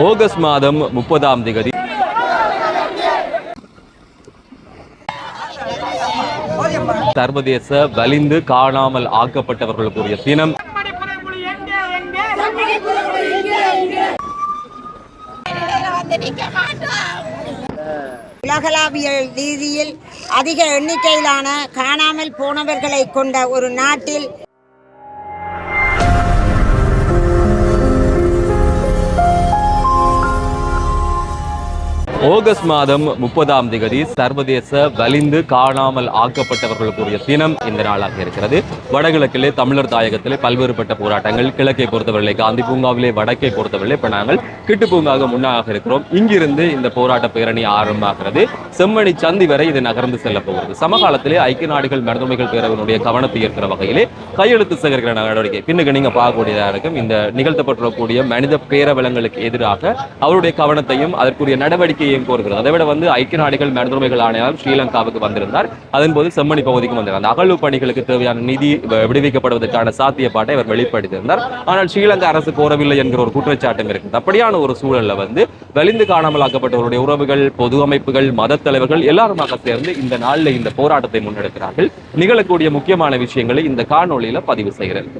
August மாதம் முப்பதாம் திகதி சர்வதேச வலிந்து காணாமல் ஆக்கப்பட்டவர்களுக்குரிய தினம். உலகளாவிய ரீதியில் அதிக எண்ணிக்கையிலான காணாமல் போனவர்களை கொண்ட ஒரு நாட்டில் ஆகஸ்ட் மாதம் முப்பதாம் திகதி சர்வதேச வலிந்து காணாமல் ஆக்கப்பட்டவர்களுக்குரிய தினம் இந்த நாளாக இருக்கிறது. வடகிழக்கிலே தமிழர் தாயகத்திலே பல்வேறுபட்ட போராட்டங்கள் கிழக்கை பொறுத்தவரை காந்தி பூங்காவிலே வடக்கை பொறுத்தவரை இப்ப நாங்கள் கிட்டு பூங்காக முன்னாக இருக்கிறோம். இங்கிருந்து இந்த போராட்ட பேரணி ஆரம்பமாகிறது. செம்மணி சந்தி வரை இது நகர்ந்து செல்ல போகிறது. சமகாலத்திலே ஐக்கிய நாடுகள் மருத்துவமைகள் பேரவனுடைய கவனத்தை ஈர்க்கிற வகையிலே கையெழுத்து சேகரிக்கிற நடவடிக்கை. பின்னுக்கு நீங்க பார்க்கக்கூடியதாக இருக்கும். இந்த நிகழ்த்தப்பட்டிருக்கக்கூடிய மனித பேரவலங்களுக்கு எதிராக அவருடைய கவனத்தையும் அதற்குரிய நடவடிக்கை நடவடிக்கையையும் கோருகிறது அதை விட வந்து ஐக்கிய நாடுகள் மனிதரிமைகள் ஆணையம் ஸ்ரீலங்காவுக்கு வந்திருந்தார். அதன்போது செம்மணி பகுதிக்கும் வந்திருந்தார். அந்த அகழ்வு பணிகளுக்கு தேவையான நிதி விடுவிக்கப்படுவதற்கான சாத்தியப்பாட்டை அவர் வெளிப்படுத்தியிருந்தார். ஆனால் ஸ்ரீலங்கா அரசு கோரவில்லை என்கிற ஒரு குற்றச்சாட்டம் இருக்குது. அப்படியான ஒரு சூழல்ல வந்து வலிந்து காணாமலாக்கப்பட்டவருடைய உறவுகள் பொது அமைப்புகள் மத தலைவர்கள் எல்லாருமாக சேர்ந்து இந்த நாளில் இந்த போராட்டத்தை முன்னெடுக்கிறார்கள். நிகழக்கூடிய முக்கியமான விஷயங்களை இந்த காணொலியில பதிவு செய்கிறேன்.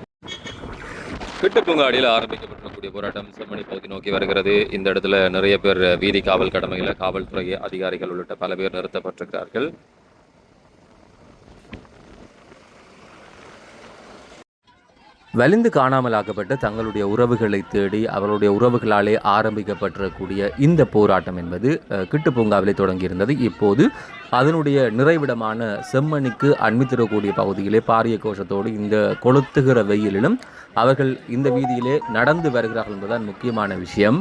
கிட்டுப்பூங்காடியில் ஆரம்பிக்கப்பட்டிருக்கக்கூடிய போராட்டம் செம்மணி பகுதி நோக்கி வருகிறது. இந்த இடத்துல நிறைய பேர் வீதி காவல் கடமையில் காவல்துறை அதிகாரிகள் உள்ளிட்ட பல பேர் நிறுத்தப்பட்டிருக்கிறார்கள். வலிந்து காணாமலாக்கப்பட்ட தங்களுடைய உறவுகளை தேடி அவர்களுடைய உறவுகளாலே ஆரம்பிக்கப்பட்டிருக்கக்கூடிய இந்த போராட்டம் என்பது கிட்டு பூங்காவிலே தொடங்கியிருந்தது. இப்போது அதனுடைய நிறைவிடமான செம்மணிக்கு அண்மித்திரக்கூடிய பகுதியிலே பாரிய கோஷத்தோடு இந்த கொளுத்துகிற வெயிலிலும் அவர்கள் இந்த வீதியிலே நடந்து வருகிறார்கள் என்பதுதான் முக்கியமான விஷயம்.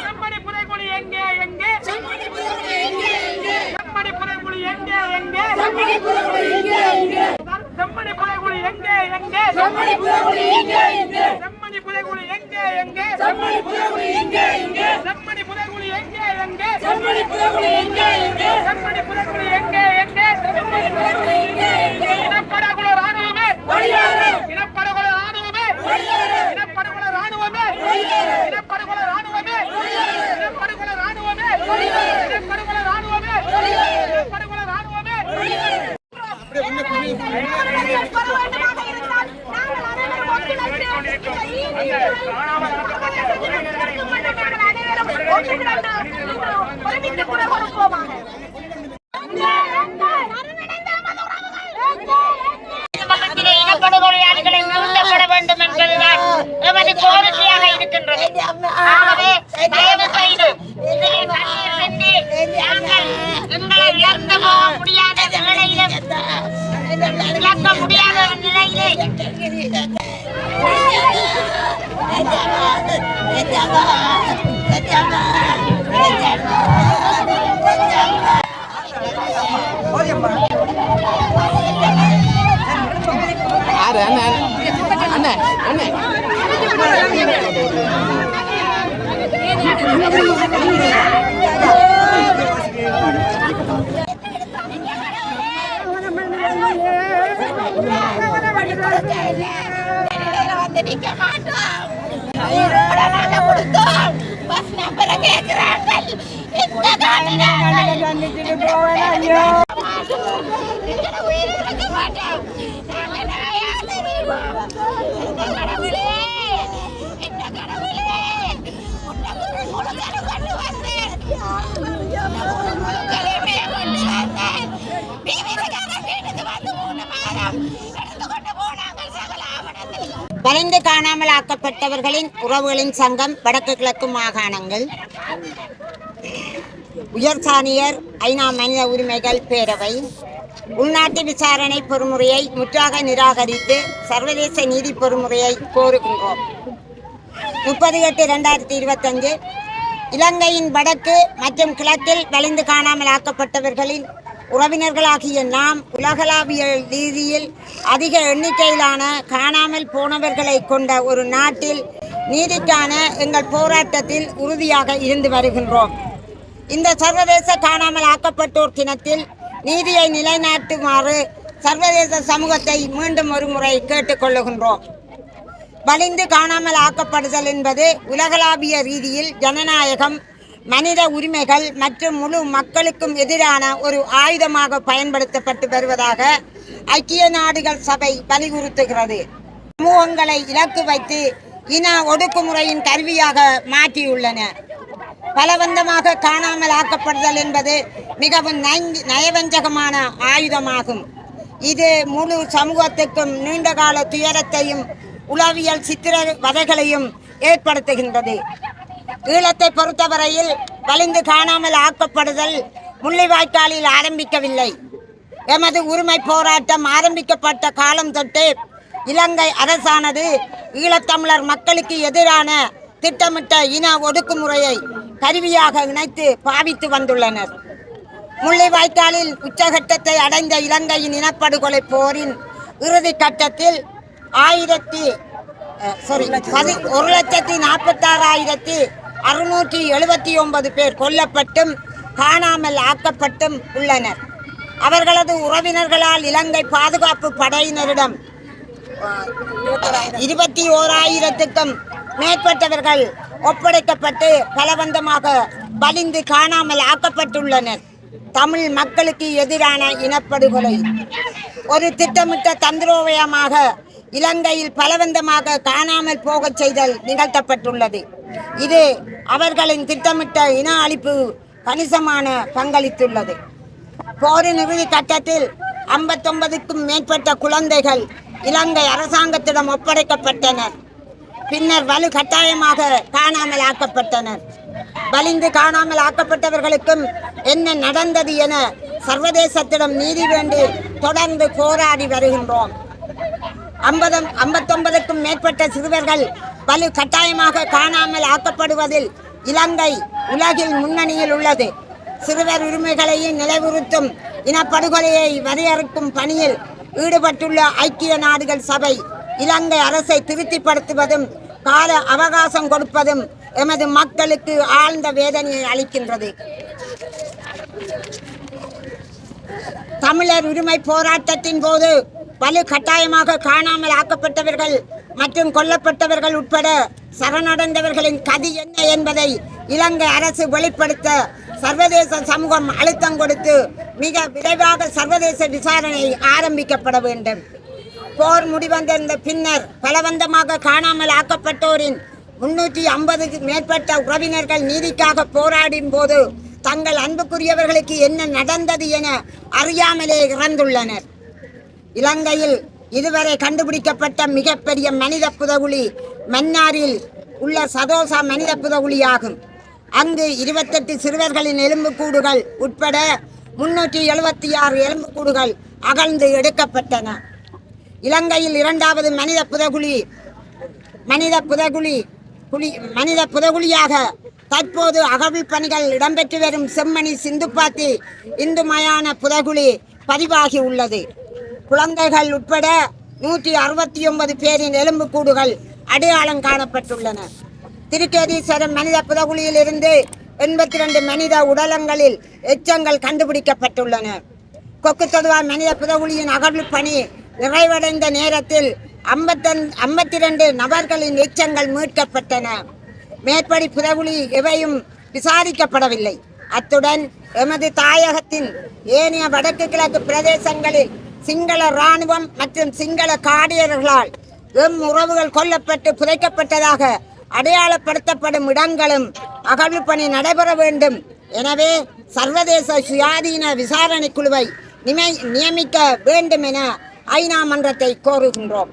செம்மணி புதைக்குழி எங்கே எங்கே செம்மணி புதைக்குழி எங்கே எங்கே செம்மணி புதைக்குழி எங்கே எங்கே செம்மணி புதைக்குழி எங்கே எங்கே செம்மணி புதைக்குழி எங்கே எங்கே செம்மணி புதைக்குழி எங்கே எங்கே செம்மணி புதைக்குழி எங்கே? ஒன்றுபட்டு அனைவரும் ஒன்றுபட்டு ஒருமித்து கூட கொடுப்போமாக வலிந்து காணாமல் ஆக்கப்பட்டவர்களின் உறவுகளின் சங்கம் வடக்கு கிழக்கு மாகாணங்கள். உயர் சாணியர் ஐநா மனித உரிமைகள் பேரவை. உள்நாட்டு விசாரணை பொறுமுறையை முற்றாக நிராகரித்து சர்வதேச நீதி பொறுமுறையை கோருகின்றோம். முப்பது எட்டு ரெண்டாயிரத்தி இருபத்தஞ்சு இலங்கையின் வடக்கு மற்றும் கிழக்கில் வலிந்து காணாமல் ஆக்கப்பட்டவர்களின் உறவினர்களாகிய நாம் உலகளாவிய ரீதியில் அதிக எண்ணிக்கையிலான காணாமல் போனவர்களை கொண்ட ஒரு நாட்டில் நீதிக்கான எங்கள் போராட்டத்தில் உறுதியாக இருந்து வருகின்றோம். இந்த சர்வதேச காணாமல் ஆக்கப்பட்டோர் தினத்தில் நீதியை நிலைநாட்டுமாறு சர்வதேச சமூகத்தை மீண்டும் ஒரு முறை கேட்டுக்கொள்ளுகின்றோம் வலிந்து காணாமல் ஆக்கப்படுதல் என்பது உலகளாவிய ரீதியில் ஜனநாயகம் மனித உரிமைகள் மற்றும் முழு மக்களுக்கும் எதிரான ஒரு ஆயுதமாக பயன்படுத்தப்பட்டு வருவதாக ஐக்கிய நாடுகள் சபை வலியுறுத்துகிறது. சமூகங்களை இலக்கு வைத்து இன ஒடுக்குமுறையின் கருவியாக மாற்றியுள்ளன. பலவந்தமாக காணாமல் ஆக்கப்படுதல் என்பது மிகவும் நயவஞ்சகமான ஆயுதமாகும். இது முழு சமூகத்துக்கும் நீண்டகால துயரத்தையும் உளவியல் சித்திர வதைகளையும் ஏற்படுத்துகின்றது. ஈழத்தை பொறுத்தவரையில் வலிந்து காணாமல் ஆக்கப்படுதல் முள்ளிவாய்க்காலில் ஆரம்பிக்கவில்லை. எமது உரிமை போராட்டம் ஆரம்பிக்கப்பட்ட காலம் தொட்டு இலங்கை அரசானது ஈழத்தமிழர் மக்களுக்கு எதிரான திட்டமிட்ட இன ஒடுக்குமுறையை கருவியாக இணைத்து பாவித்து வந்துள்ளனர். முள்ளிவாய்க்காலில் உச்சகட்டத்தை அடைந்த இலங்கையின் இனப்படுகொலை போரின் இறுதி கட்டத்தில் ஆயிரத்தி சாரி பதி ஒரு லட்சத்தி நாற்பத்தாறாயிரத்தி அறுநூற்றி எழுபத்தி ஒன்பது பேர் கொல்லப்பட்டும் காணாமல் ஆக்கப்பட்டும் உள்ளனர். அவர்களது உறவினர்களால் இலங்கை பாதுகாப்பு படையினரிடம் இருபத்தி ஓராயிரத்துக்கும் மேற்பட்டவர்கள் ஒப்படைக்கப்பட்டு பலவந்தமாக பலிந்து காணாமல் ஆக்கப்பட்டுள்ளனர். தமிழ் மக்களுக்கு எதிரான இனப்படுகொலை. ஒரு திட்டமிட்ட தந்திரோபயமாக இலங்கையில் பலவந்தமாக காணாமல் போகச் செய்தல் நிகழ்த்தப்பட்டுள்ளது. இது அவர்களின் திட்டமிட்ட இன அழிப்பு கணிசமான பங்களித்துள்ளது. போரின் இறுதி கட்டத்தில் ஐம்பத்தொன்பதுக்கும் மேற்பட்ட குழந்தைகள் இலங்கை அரசாங்கத்திடம் ஒப்படைக்கப்பட்டனர். பின்னர் வலு கட்டாயமாக காணாமல் ஆக்கப்பட்டனர். வலிந்து காணாமல் ஆக்கப்பட்டவர்களுக்கும் என்ன நடந்தது என சர்வதேசத்திடம் நீதி வேண்டி தொடர்ந்து போராடி வருகின்றோம். ஐம்பது ஐம்பத்தொன்பதுக்கும் மேற்பட்ட சிறுவர்கள் வலு கட்டாயமாக காணாமல் ஆக்கப்படுவதில் இலங்கை உலகில் முன்னணியில் உள்ளது. சிறுவர் உரிமைகளையும் நிலைவுறுத்தும் இனப்படுகொலையை வரையறுக்கும் பணியில் ஈடுபட்டுள்ள ஐக்கிய நாடுகள் சபை இலங்கை அரசை திருப்திப்படுத்துவதும் கால அவகாசம் கொடுப்பதும் எமது மக்களுக்கு ஆழ்ந்த வேதனையை அளிக்கின்றது. தமிழர் உரிமை போராட்டத்தின் போது வலு கட்டாயமாக காணாமல் ஆக்கப்பட்டவர்கள் மற்றும் கொல்லப்பட்டவர்கள் உட்பட சரணடைந்தவர்களின் கதி என்ன என்பதை இலங்கை அரசு வெளிப்படுத்த சர்வதேச சமூகம் அழுத்தம் கொடுத்து மிக விரைவாக சர்வதேச விசாரணை ஆரம்பிக்கப்பட வேண்டும். போர் முடிவந்திருந்த பின்னர் பலவந்தமாக காணாமல் ஆக்கப்பட்டோரின் முன்னூற்றி ஐம்பதுக்கு மேற்பட்ட உறவினர்கள் நீதிக்காக போராடும் போது தங்கள் அன்புக்குரியவர்களுக்கு என்ன நடந்தது என அறியாமலே இறந்துள்ளனர். இலங்கையில் இதுவரை கண்டுபிடிக்கப்பட்ட மிகப்பெரிய மனித புதகுழி மன்னாரில் உள்ள சதோசா மனித புதகுழியாகும். அங்கு இருபத்தெட்டு சிறுவர்களின் எலும்புக்கூடுகள் உட்பட முன்னூற்றி எழுபத்தி ஆறு எலும்புக்கூடுகள் அகழ்ந்து எடுக்கப்பட்டன. இலங்கையில் இரண்டாவது மனித புதகுழி மனித புதகுழி குழி மனித புதகுழியாக தற்போது அகழ்வுப் பணிகள் இடம்பெற்று வரும் செம்மணி சிந்துப்பாத்தி இந்து மயான புதகுழி பதிவாகி உள்ளது. குழந்தைகள் உட்பட நூற்றி அறுபத்தி ஒன்பது பேரின் எலும்புக்கூடுகள் அடையாளம் காணப்பட்டுள்ளன. திருக்கேதீஸ்வரம் மனித புதகுழியிலிருந்து எண்பத்தி ரெண்டு மனித உடலங்களில் எச்சங்கள் கண்டுபிடிக்கப்பட்டுள்ளன. கொக்குத்தொடுவா மனித புதகுழியின் அகழ்வு பணி நிறைவடைந்த நேரத்தில் ஐம்பத்தன் ஐம்பத்தி ரெண்டு நபர்களின் எச்சங்கள் மீட்கப்பட்டன. மேற்படி புதகுழி எவையும் விசாரிக்கப்படவில்லை. அத்துடன் எமது தாயகத்தின் ஏனைய வடக்கு கிழக்கு பிரதேசங்களில் சிங்கள இராணுவம் மற்றும் சிங்கள காடியர்களால் எம் உறவுகள் கொல்லப்பட்டு புதைக்கப்பட்டதாக அடையாளப்படுத்தப்படும் இடங்களும் அகழ்வு பணி நடைபெற வேண்டும். எனவே சர்வதேச சுயாதீன விசாரணை குழுவை நிமை நியமிக்க வேண்டும் என ஐநா மன்றத்தை கோருகின்றோம்.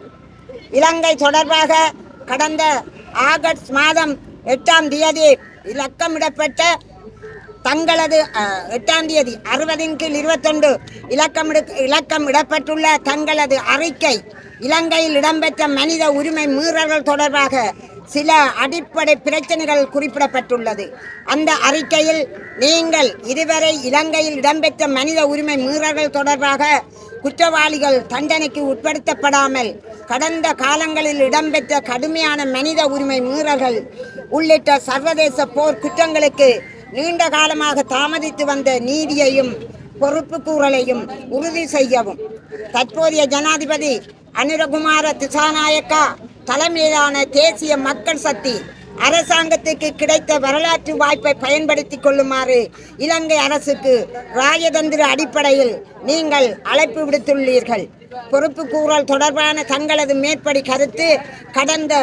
இலங்கை தொடர்பாக கடந்த ஆகஸ்ட் மாதம் எட்டாம் தேதி இலக்கமிடப்பட்ட தங்களது எட்டாம் தேதி அறுபதின் கீழ் இருபத்தொன்று இலக்கம் இலக்கம் இடப்பட்டுள்ள தங்களது அறிக்கை இலங்கையில் இடம்பெற்ற மனித உரிமை மீறல்கள் தொடர்பாக சில அடிப்படை பிரச்சனைகள் குறிப்பிடப்பட்டுள்ளது. அந்த அறிக்கையில் நீங்கள் இதுவரை இலங்கையில் இடம்பெற்ற மனித உரிமை மீறல்கள் தொடர்பாக குற்றவாளிகள் தண்டனைக்கு உட்படுத்தப்படாமல் கடந்த காலங்களில் இடம்பெற்ற கடுமையான மனித உரிமை மீறல்கள் உள்ளிட்ட சர்வதேச போர் குற்றங்களுக்கு நீண்ட காலமாக தாமதித்து வந்த நீதியையும் பொறுப்பு கூறலையும் உறுதி செய்யவும். தற்போதைய ஜனாதிபதி அனுரகுமார திசாநாயக்கா தலைமையிலான தேசிய மக்கள் சக்தி அரசாங்கத்துக்கு கிடைத்த வரலாற்று வாய்ப்பை பயன்படுத்திக் கொள்ளுமாறு இலங்கை அரசுக்கு ராஜதந்திர அடிப்படையில் நீங்கள் அழைப்பு விடுத்துள்ளீர்கள். பொறுப்பு கூறல் தொடர்பான தங்களது மேற்படி கருத்து கடந்த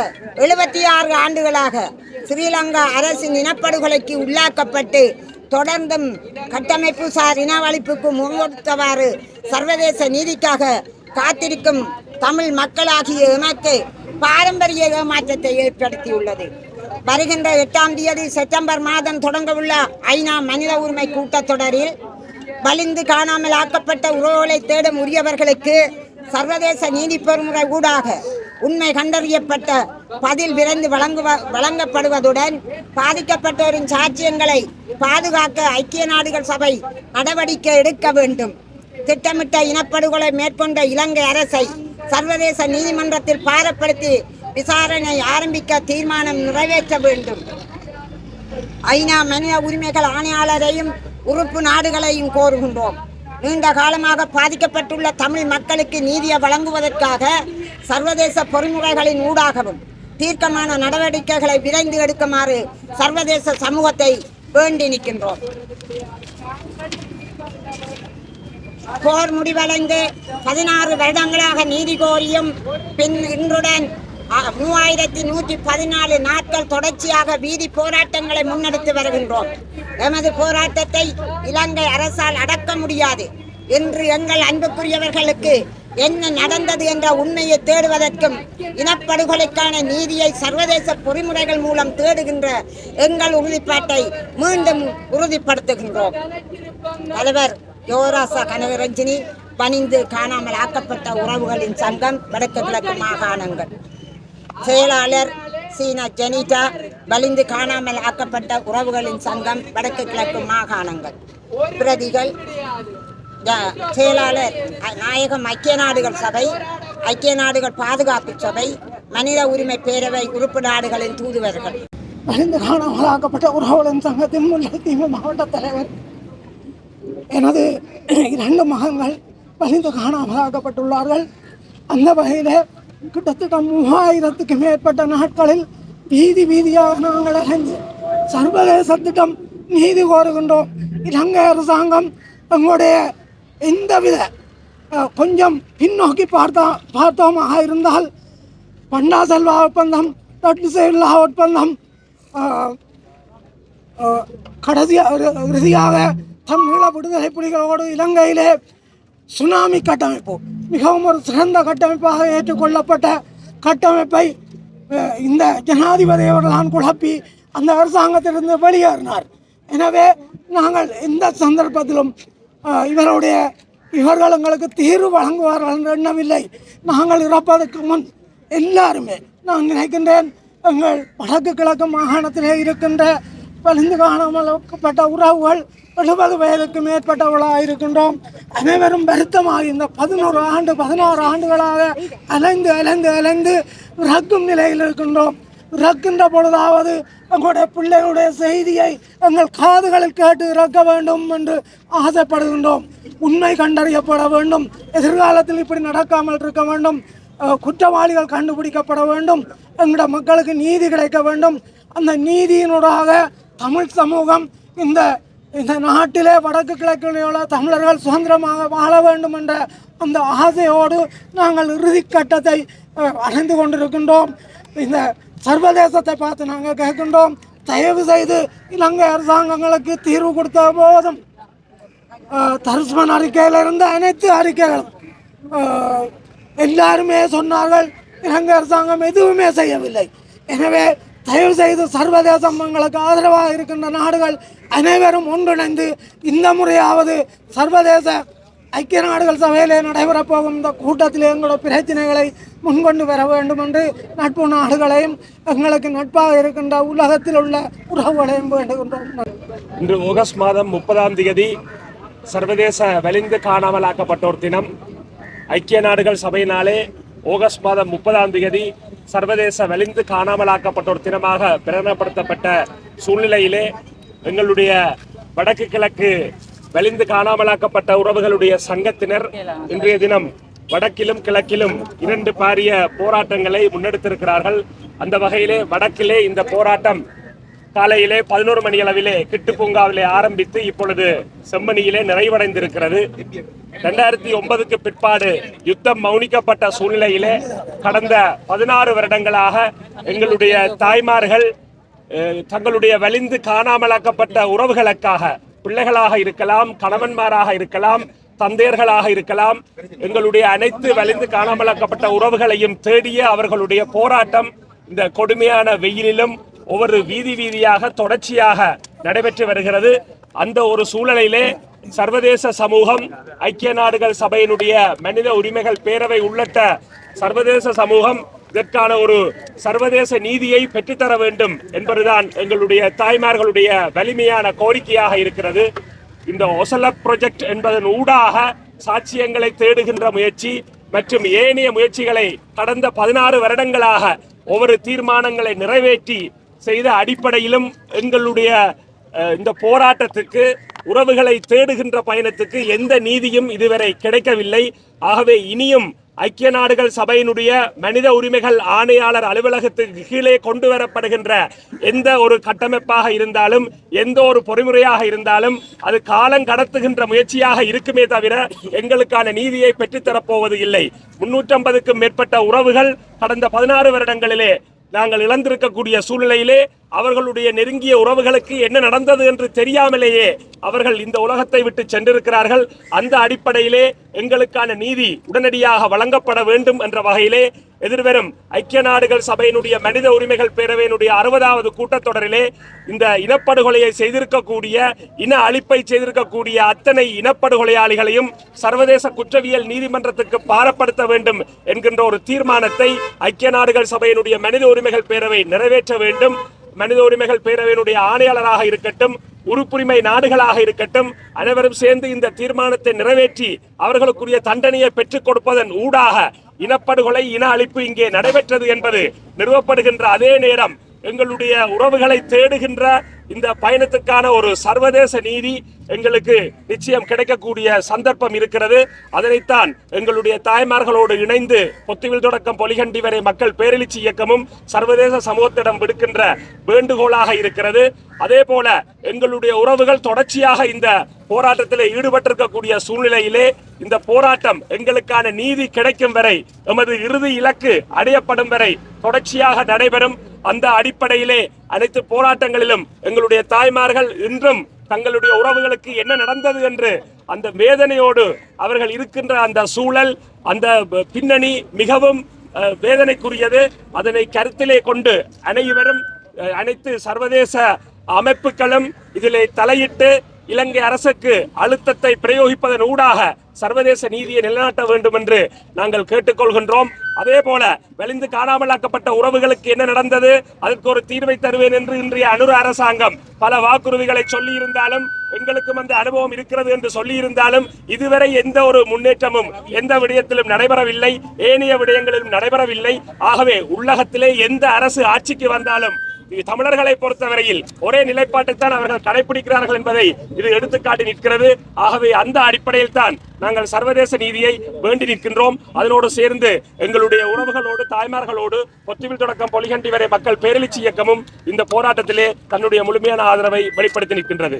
எழுபத்தி ஆறு ஆண்டுகளாக ஸ்ரீலங்கா அரசின் இனப்படுகொலைக்கு உள்ளாக்கப்பட்டு தொடர்ந்தும் கட்டமைப்பு சார் இனவழிப்புக்கு முன்கொடுத்தவாறு சர்வதேச நீதிக்காக காத்திருக்கும் தமிழ் மக்களாகிய எமக்கு பாரம்பரிய ஏமாற்றத்தை ஏற்படுத்தியுள்ளது. வருகின்ற எட்டாம் தேதி செப்டம்பர் மாதம் தொடங்கவுள்ள ஐநா மனித உரிமை கூட்டத்தொடரில் வலிந்து காணாமல் ஆக்கப்பட்ட உறவுகளை தேடும் உரியவர்களுக்கு சர்வதேச நீதி பெருமுறை ஊடாக உண்மை கண்டறியப்பட்ட பதில் விரைந்து வழங்குவ வழங்கப்படுவதுடன் பாதிக்கப்பட்டோரின் சாட்சியங்களை பாதுகாக்க ஐக்கிய நாடுகள் சபை நடவடிக்கை எடுக்க வேண்டும். திட்டமிட்ட இனப்படுகொலை மேற்கொண்ட இலங்கை அரசை சர்வதேச நீதிமன்றத்தில் பாரப்படுத்தி விசாரணை ஆரம்பிக்க தீர்மானம் நிறைவேற்ற வேண்டும். ஐநா மனித உரிமைகள் ஆணையாளரையும் உறுப்பு நாடுகளையும் கோருகின்றோம். நீண்ட காலமாக பாதிக்கப்பட்டுள்ள தமிழ் மக்களுக்கு நீதியை வழங்குவதற்காக சர்வதேச பொறிமுறைகளின் ஊடாகவும் தீர்க்கமான நடவடிக்கைகளை விரைந்து எடுக்குமாறு சர்வதேச சமூகத்தை வேண்டி நிற்கின்றோம். போர் முடிவடைந்து பதினாறு வருடங்களாக நீதி கோரியும் பின் இன்றுடன் மூவாயிரத்தி நூற்றி பதினாலு நாட்கள் தொடர்ச்சியாக வீதி போராட்டங்களை முன்னெடுத்து வருகின்றோம். எமது போராட்டத்தை இலங்கை அரசால் அடக்க முடியாது இன்று எங்கள் அன்புக்குரியவர்களுக்கு என்ன நடந்தது என்ற உண்மையை தேடுவதற்கும் இனப்படுகொலைக்கான நீதியை சர்வதேச பொறிமுறைகள் மூலம் தேடுகின்ற எங்கள் உறுதிப்பாட்டை மீண்டும் உறுதிப்படுத்துகின்றோம். தலைவர் யோராசா கனகரஞ்சினி பணிந்து காணாமல் ஆக்கப்பட்ட உறவுகளின் சங்கம் வடக்கு கிழக்கு மாகாணங்கள். செயலாளர் சீனா ஜெனீட்டா வலிந்து காணாமல் ஆக்கப்பட்ட உறவுகளின் சங்கம் வடக்கு கிழக்கு மாகாணங்கள். பிரதிகள் செயலாளர் நாயகம் ஐக்கிய நாடுகள் சபை ஐக்கிய நாடுகள் பாதுகாப்பு சபை மனித உரிமை பேரவை உறுப்பு நாடுகளின் தூதுவர்கள். மறைந்து காணாமலாக்கப்பட்ட உறவுகளின் சங்கத்தின் முல்லைத்தீவு மாவட்ட தலைவர். எனது இரண்டு மகன்கள் வலிந்து காணாமலாக்கப்பட்டுள்ளார்கள் அந்த வகையில் கிட்டத்தட்ட மூவாயிரத்துக்கு மேற்பட்ட நாட்களில் வீதி வீதியாக நாங்கள் அலைந்து சர்வதேசத்திடம் நீதி கோருகின்றோம். இலங்கை அரசாங்கம் எங்களுடைய எந்தவித அஹ், கொஞ்சம் பின்னோக்கி பார்த்தா பார்த்தோமாக இருந்தால் பண்டா செல்வா ஒப்பந்தம் தட்டு செல்லா ஒப்பந்தம் கடைசியாக இறுதியாக தமிழீழ விடுதலை புலிகளோடு இலங்கையிலே சுனாமி கட்டமைப்பு மிகவும் ஒரு சிறந்த கட்டமைப்பாக ஏற்றுக்கொள்ளப்பட்ட கட்டமைப்பை இந்த ஜனாதிபதி அவர்களான் குழப்பி அந்த அரசாங்கத்திலிருந்து வெளியேறினார். எனவே நாங்கள் எந்த சந்தர்ப்பத்திலும் இவருடைய இவர்கள் எங்களுக்கு தீர்வு வழங்குவார்கள் என்று எண்ணமில்லை. நாங்கள் இறப்பதற்கு முன் எல்லாருமே நான் நினைக்கின்றேன் எங்கள் வடக்கு கிழக்கு மாகாணத்திலே இருக்கின்ற வலிந்து காணாமல்பட்ட உறவுகள் எழுபது வயதுக்கு மேற்பட்டவர்களாக இருக்கின்றோம் அனைவரும் வருத்தமாக இந்த பதினோரு ஆண்டு பதினாறு ஆண்டுகளாக அலைந்து அலைந்து அலைந்து இறக்கும் நிலையில் இருக்கின்றோம். இறக்கின்ற பொழுதாவது எங்களுடைய பிள்ளைகளுடைய செய்தியை எங்கள் காதுகளில் கேட்டு இறக்க வேண்டும் என்று ஆசைப்படுகின்றோம். உண்மை கண்டறியப்பட வேண்டும். எதிர்காலத்தில் இப்படி நடக்காமல் இருக்க வேண்டும். குற்றவாளிகள் கண்டுபிடிக்கப்பட வேண்டும். எங்களுடைய மக்களுக்கு நீதி கிடைக்க வேண்டும். அந்த நீதியினூடாக தமிழ் சமூகம் இந்த இந்த நாட்டிலே வடக்கு கிழக்கிலுள்ள தமிழர்கள் சுதந்திரமாக வாழ வேண்டும் என்ற அந்த ஆசையோடு நாங்கள் இறுதிக்கட்டத்தை அடைந்து கொண்டிருக்கின்றோம். இந்த சர்வதேசத்தை பார்த்து நாங்கள் கேட்கின்றோம். தயவு செய்து இலங்கை அரசாங்கங்களுக்கு தீர்வு கொடுத்த போதும் அஹ், அறிக்கையில் இருந்த அனைத்து அறிக்கைகளும் எல்லாருமே சொன்னார்கள். இலங்கை அரசாங்கம் எதுவுமே செய்யவில்லை. எனவே தயவு செய்து சர்வதேச மங்களுக்கு ஆதரவாக இருக்கின்ற நாடுகள் அனைவரும் ஒன்றிணைந்து இந்த முறையாவது சர்வதேச ஐக்கிய நாடுகள் சபையிலே நடைபெறப் போகும் இந்த கூட்டத்தில் எங்களோட பிரச்சனைகளை முன்கொண்டு வர வேண்டும் என்று நட்பு நாடுகளையும் எங்களுக்கு நட்பாக இருக்கின்ற உலகத்தில் உள்ள உறவுகளையும் வேண்டுகின்றோம். இன்று ஆகஸ்ட் மாதம் முப்பதாம் தேதி சர்வதேச வலிந்து காணாமலாக்கப்பட்டோர் தினம். ஐக்கிய நாடுகள் சபையினாலே ஆகஸ்ட் மாதம் முப்பதாம் தேதி சர்வதேச வலிந்து காணாமலாக்கப்பட்டோர் தினமாக பிரகடனப்படுத்தப்பட்ட சூழ்நிலையிலே எங்களுடைய வடக்கு கிழக்கு வலிந்து காணாமலாக்கப்பட்ட உறவுகளுடைய சங்கத்தினர் இன்றைய தினம் வடக்கிலும் கிழக்கிலும் இரண்டு பாரிய போராட்டங்களை முன்னெடுத்திருக்கிறார்கள். அந்த வகையிலே வடக்கிலே இந்த போராட்டம் காலையிலே பதினோரு மணி அளவிலே கிட்டு பூங்காவிலே ஆரம்பித்து இப்பொழுது செம்மணியிலே நிறைவடைந்திருக்கிறது. ரெண்டாயிரத்தி ஒன்பதுக்கு பிற்பாடு யுத்தம் மௌனிக்கப்பட்ட சூழ்நிலையிலே கடந்த பதினாறு வருடங்களாக எங்களுடைய தாய்மார்கள் தங்களுடைய வலிந்து காணாமலாக்கப்பட்ட உறவுகளுக்காக பிள்ளைகளாக இருக்கலாம் கணவன்மாராக இருக்கலாம் தந்தையர்களாக இருக்கலாம் எங்களுடைய அனைத்து வலிந்து காணாமலாக்கப்பட்ட உறவுகளையும் தேடிய அவர்களுடைய போராட்டம் இந்த கொடுமையான வெயிலிலும் ஒவ்வொரு வீதி வீதியாக தொடர்ச்சியாக நடைபெற்று வருகிறது. அந்த ஒரு சூழலிலே சர்வதேச சமூகம் ஐக்கிய நாடுகள் சபையினுடைய மனித உரிமைகள் பேரவை உள்ளிட்ட சர்வதேச சமூகம் இதற்கான ஒரு சர்வதேச நீதியை பெற்றுத்தர வேண்டும் என்பதுதான் எங்களுடைய தாய்மார்களுடைய வலிமையான கோரிக்கையாக இருக்கிறது. இந்த ஒசல ப்ரொஜெக்ட் என்பதன் ஊடாக சாட்சியங்களை தேடுகின்ற முயற்சி மற்றும் ஏனைய முயற்சிகளை கடந்த பதினாறு வருடங்களாக ஒவ்வொரு தீர்மானங்களை நிறைவேற்றி செய்த அடிப்படையிலும் எங்களுடைய இந்த போராட்டத்துக்கு உறவுகளை தேடுகின்ற பயணத்துக்கு எந்த நீதியும் இதுவரை கிடைக்கவில்லை. ஆகவே இனியும் ஐக்கிய நாடுகள் சபையினுடைய மனித உரிமைகள் ஆணையாளர் அலுவலகத்துக்கு கீழே கொண்டு வரப்படுகின்ற எந்த ஒரு கட்டமைப்பாக இருந்தாலும் எந்த ஒரு பொறிமுறையாக இருந்தாலும் அது காலம் கடத்துகின்ற முயற்சியாக இருக்குமே தவிர எங்களுக்கான நீதியை பெற்றுத்தரப்போவது இல்லை. முன்னூற்றம்பதுக்கும் மேற்பட்ட உறவுகள் கடந்த பதினாறு வருடங்களிலே நாங்கள் இழந்திருக்கக்கூடிய சூழ்நிலையிலே அவர்களுடைய நெருங்கிய உறவுகளுக்கு என்ன நடந்தது என்று தெரியாமலேயே அவர்கள் இந்த உலகத்தை விட்டு சென்றிருக்கிறார்கள். அந்த அடிப்படையிலே எங்களுக்கான நீதி உடனடியாக வழங்கப்பட வேண்டும் என்ற வகையிலே எதிர்வரும் ஐக்கிய நாடுகள் சபையினுடைய மனித உரிமைகள் பேரவையினுடைய அறுபதாவது கூட்டத்தொடரிலே இந்த இனப்படுகொலையை செய்திருக்கக்கூடிய இன அழிப்பை செய்திருக்கக்கூடிய அத்தனை இனப்படுகொலையாளிகளையும் சர்வதேச குற்றவியல் நீதிமன்றத்துக்கு பாரப்படுத்த வேண்டும் என்கின்ற ஒரு தீர்மானத்தை ஐக்கிய நாடுகள் சபையினுடைய மனித உரிமைகள் பேரவை நிறைவேற்ற வேண்டும். மனித உரிமைகள் பேரவையினுடைய ஆணையாளராக இருக்கட்டும் உறுப்புரிமை நாடுகளாக இருக்கட்டும் அனைவரும் சேர்ந்து இந்த தீர்மானத்தை நிறைவேற்றி அவர்களுக்குரிய தண்டனையை பெற்றுக் கொடுப்பதன் ஊடாக இனப்படுகொலை இன அழிப்பு இங்கே நடைபெற்றது என்பது நிறுவப்படுகின்ற அதே நேரம் எங்களுடைய உறவுகளை தேடுகின்ற இந்த பயணத்துக்கான ஒரு சர்வதேச நீதி எங்களுக்கு நிச்சயம் கிடைக்கக்கூடிய சந்தர்ப்பம் இருக்கிறது. அதனைத்தான் எங்களுடைய தாய்மார்களோடு இணைந்து பொத்துவில் தொடக்கம் பொலிகண்டி வரை மக்கள் பேரெழுச்சி இயக்கமும் சர்வதேச சமூகத்திடம் விடுக்கின்ற வேண்டுகோளாக இருக்கிறது. அதே போல எங்களுடைய உறவுகள் தொடர்ச்சியாக இந்த போராட்டத்தில் ஈடுபட்டிருக்கக்கூடிய சூழ்நிலையிலே இந்த போராட்டம் எங்களுக்கான நீதி கிடைக்கும் வரை எமது இறுதி இலக்கு அடையப்படும் வரை தொடர்ச்சியாக நடைபெறும். அந்த அடிப்படையிலே அனைத்து போராட்டங்களிலும் எங்களுடைய தாய்மார்கள் இன்றும் தங்களுடைய உறவுகளுக்கு என்ன நடந்தது என்று அந்த வேதனையோடு அவர்கள் இருக்கின்ற அந்த சூழல் அந்த பின்னணி மிகவும் வேதனைக்குரியது. அதனை கருத்திலே கொண்டு அனைவரும் அனைத்து சர்வதேச அமைப்புகளும் இதிலே தலையிட்டு இலங்கை அரசுக்கு அழுத்தத்தை பிரயோகிப்பதன் ஊடாக சர்வதேச நீதியை நிலைநாட்ட வேண்டும் என்று நாங்கள் கேட்டுக்கொள்கின்றோம். அதே போல வெளிந்து காணாமலாக்கப்பட்ட உறவுகளுக்கு என்ன நடந்தது? அதற்கு ஒரு தீர்வை தருவேன் என்று இன்றைய அனுர அரசாங்கம் பல வாக்குறுதிகளை சொல்லியிருந்தாலும் எங்களுக்கும் அந்த அனுபவம் இருக்கிறது என்று சொல்லியிருந்தாலும் இதுவரை எந்த ஒரு முன்னேற்றமும் எந்த விடயத்திலும் நடைபெறவில்லை. ஏனைய விடயங்களிலும் நடைபெறவில்லை. ஆகவே உள்ளகத்திலே எந்த அரசு ஆட்சிக்கு வந்தாலும் தமிழர்களை பொறுத்தவரையில் ஒரே நிலைப்பாட்டைத்தான் அவர்கள் கடைபிடிக்கிறார்கள் என்பதை இது எடுத்துக்காட்டி நிற்கிறது. ஆகவே அந்த அடிப்படையில் தான் நாங்கள் சர்வதேச நீதியை வேண்டி நிற்கின்றோம். அதனோடு சேர்ந்து எங்களுடைய உறவுகளோடு தாய்மார்களோடு பொத்துவில் தொடக்கம் பொலிகண்டி வரை மக்கள் பேரெழுச்சி இயக்கமும் இந்த போராட்டத்திலே தன்னுடைய முழுமையான ஆதரவை வெளிப்படுத்தி நிற்கின்றது.